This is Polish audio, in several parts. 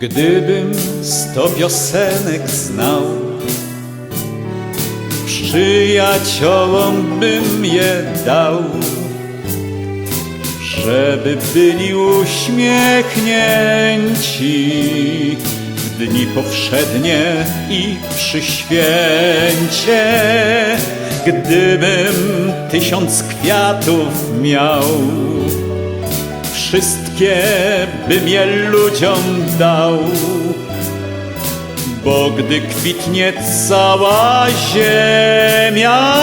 Gdybym sto piosenek znał, przyjaciołom bym je dał, żeby byli uśmiechnięci w dni powszednie i przy święcie. Gdybym tysiąc kwiatów miał, wszystkie bym je ludziom dał. Bo gdy kwitnie cała ziemia,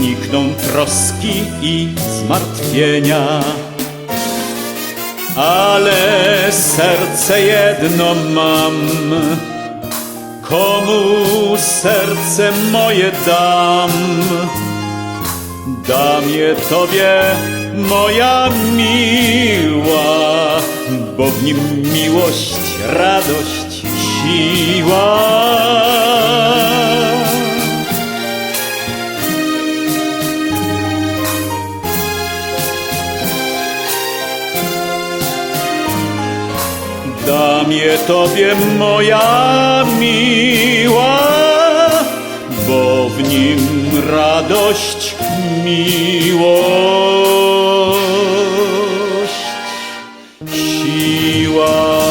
nikną troski i zmartwienia. Ale serce jedno mam, komu serce moje dam? Dam je Tobie, moja miła, bo w nim miłość, radość, siła. Dam je Tobie, moja miła, radość, miłość, siła.